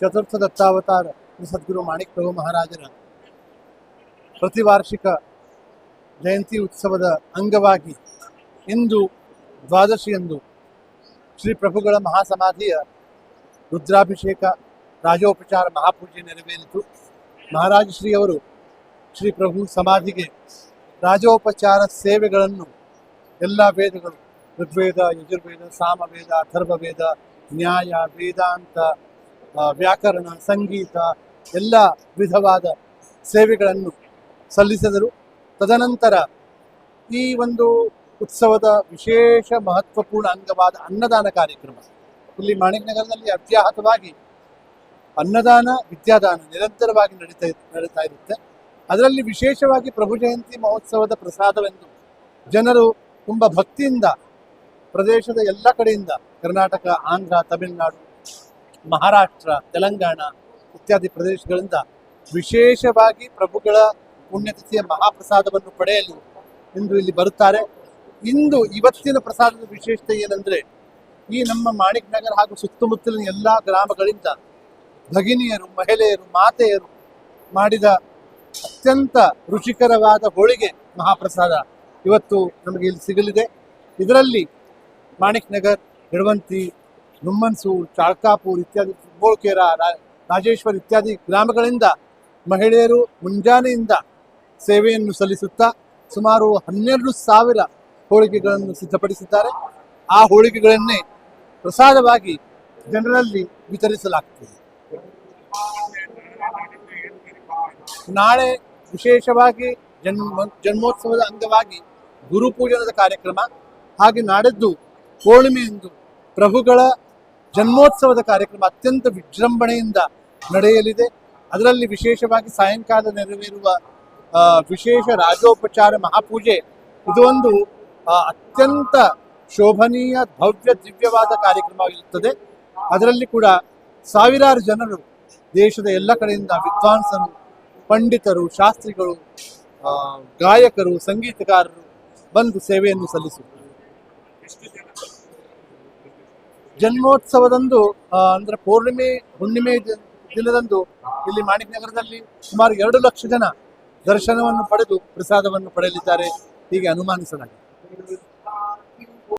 ಚತುರ್ಥ ದತ್ತಾವತಾರ ಸದ್ಗುರು ಮಾಣಿಕ್ ಪ್ರಭು ಮಹಾರಾಜರ ಪ್ರತಿವಾರ್ಷಿಕ ಜಯಂತಿ ಉತ್ಸವದ ಅಂಗವಾಗಿ ಇಂದು ದ್ವಾದಶಿಯಂದು ಶ್ರೀ ಪ್ರಭುಗಳ ಮಹಾಸಮಾಧಿಯ ರುದ್ರಾಭಿಷೇಕ ರಾಜೋಪಚಾರ ಮಹಾಪೂಜೆ ನೆರವೇರಿತು. ಮಹಾರಾಜ ಶ್ರೀಯವರು ಶ್ರೀ ಪ್ರಭು ಸಮಾಧಿಗೆ ರಾಜೋಪಚಾರ ಸೇವೆಗಳನ್ನು ಎಲ್ಲ ವೇದಗಳು, ಋಗ್ವೇದ, ಯಜುರ್ವೇದ, ಸಾಮವೇದ ಅಥರ್ವವೇದ ನ್ಯಾಯ, ವೇದಾಂತ ವ್ಯಾಕರಣ, ಸಂಗೀತ, ಎಲ್ಲ ವಿಧವಾದ ಸೇವೆಗಳನ್ನು ಸಲ್ಲಿಸಿದರು. ತದನಂತರ ಈ ಒಂದು ಉತ್ಸವದ ವಿಶೇಷ ಮಹತ್ವಪೂರ್ಣ ಅಂಗವಾದ ಅನ್ನದಾನ ಕಾರ್ಯಕ್ರಮ. ಇಲ್ಲಿ ಮಾಣಿಕ್ ನಗರದಲ್ಲಿ ಅವ್ಯಾಹತವಾಗಿ ಅನ್ನದಾನ, ವಿದ್ಯಾದಾನ ನಿರಂತರವಾಗಿ ನಡೀತಾ ನಡೀತಾ ಇರುತ್ತೆ. ಅದರಲ್ಲಿ ವಿಶೇಷವಾಗಿ ಪ್ರಭು ಜಯಂತಿ ಮಹೋತ್ಸವದ ಪ್ರಸಾದವೆಂದು ಜನರು ತುಂಬ ಭಕ್ತಿಯಿಂದ ಪ್ರದೇಶದ ಎಲ್ಲ ಕಡೆಯಿಂದ ಕರ್ನಾಟಕ, ಆಂಧ್ರ, ತಮಿಳುನಾಡು ಮಹಾರಾಷ್ಟ್ರ, ತೆಲಂಗಾಣ ಇತ್ಯಾದಿ ಪ್ರದೇಶಗಳಿಂದ ವಿಶೇಷವಾಗಿ ಪ್ರಭುಗಳ ಪುಣ್ಯತಿಥಿಯ ಮಹಾಪ್ರಸಾದವನ್ನು ಪಡೆಯಲು ಇಂದು ಇಲ್ಲಿ ಬರುತ್ತಾರೆ. ಇಂದು ಇವತ್ತಿನ ಪ್ರಸಾದದ ವಿಶೇಷತೆ ಏನಂದ್ರೆ, ಈ ನಮ್ಮ ಮಾಣಿಕ್ ನಗರ ಹಾಗೂ ಸುತ್ತಮುತ್ತಲಿನ ಎಲ್ಲ ಗ್ರಾಮಗಳಿಂದ ಭಗಿನಿಯರು, ಮಹಿಳೆಯರು, ಮಾತೆಯರು ಮಾಡಿದ ಅತ್ಯಂತ ರುಚಿಕರವಾದ ಹೋಳಿಗೆ ಮಹಾಪ್ರಸಾದ ಇವತ್ತು ನಮಗೆ ಇಲ್ಲಿ ಸಿಗಲಿದೆ. ಇದರಲ್ಲಿ ಮಾಣಿಕ್ ನಗರ್ ಹಿಡವಂತಿ ನುಮ್ಮನ್ಸೂರ್ ಚಾಳ್ಕಾಪುರ್ ಇತ್ಯಾದಿ ಬೋಳ್ಕೆರ ರಾ- ರಾಜೇಶ್ವರ್ ಇತ್ಯಾದಿ ಗ್ರಾಮಗಳಿಂದ ಮಹಿಳೆಯರು ಮುಂಜಾನೆಯಿಂದ ಸೇವೆಯನ್ನು ಸಲ್ಲಿಸುತ್ತಾ ಸುಮಾರು ಹನ್ನೆರಡು ಸಾವಿರ ಹೋಳಿಗೆಗಳನ್ನು ಸಿದ್ಧಪಡಿಸಿದ್ದಾರೆ. ಆ ಹೋಳಿಗೆಗಳನ್ನೇ ಪ್ರಸಾದವಾಗಿ ಜನರಲ್ಲಿ ವಿತರಿಸಲಾಗ್ತದೆ ನಾಳೆ ವಿಶೇಷವಾಗಿ ಜನ್ಮ, ಜನ್ಮೋತ್ಸವದ ಅಂಗವಾಗಿ ಗುರುಪೂಜನದ ಕಾರ್ಯಕ್ರಮ. ಹಾಗೆ ನಾಡಿದ್ದು ಪೂರ್ಣಿಮೆಯಂದು ಪ್ರಭುಗಳ ಜನ್ಮೋತ್ಸವದ ಕಾರ್ಯಕ್ರಮ ಅತ್ಯಂತ ವಿಜೃಂಭಣೆಯಿಂದ ನಡೆಯಲಿದೆ. ಅದರಲ್ಲಿ ವಿಶೇಷವಾಗಿ ಸಾಯಂಕಾಲ ನೆರವೇರುವ ವಿಶೇಷ ರಾಜೋಪಚಾರ ಮಹಾಪೂಜೆ. ಇದೊಂದು ಅತ್ಯಂತ ಶೋಭನೀಯ ಭವ್ಯ ದಿವ್ಯವಾದ ಕಾರ್ಯಕ್ರಮವಾಗಿರುತ್ತದೆ. ಅದರಲ್ಲಿ ಕೂಡ ಸಾವಿರಾರು ಜನರು ದೇಶದ ಎಲ್ಲ ಕಡೆಯಿಂದ ವಿದ್ವಾಂಸರು, ಪಂಡಿತರು, ಶಾಸ್ತ್ರಿಗಳು ಗಾಯಕರು, ಸಂಗೀತಗಾರರು ಬಂದು ಸೇವೆಯನ್ನು ಸಲ್ಲಿಸುತ್ತಾರೆ. ಜನ್ಮೋತ್ಸವದಂದು ಅಂದ್ರೆ ಪೌರ್ಣಿಮೆ, ಹುಣ್ಣಿಮೆ ದಿನದಂದು ಇಲ್ಲಿ ಮಾಣಿಕ್ ನಗರದಲ್ಲಿ ಸುಮಾರು ಎರಡು ಲಕ್ಷ ಜನ ದರ್ಶನವನ್ನು ಪಡೆದು ಪ್ರಸಾದವನ್ನು ಪಡೆಯಲಿದ್ದಾರೆ. ಹೀಗೆ ಅನುಮಾನಿಸಲಾಗಿದೆ.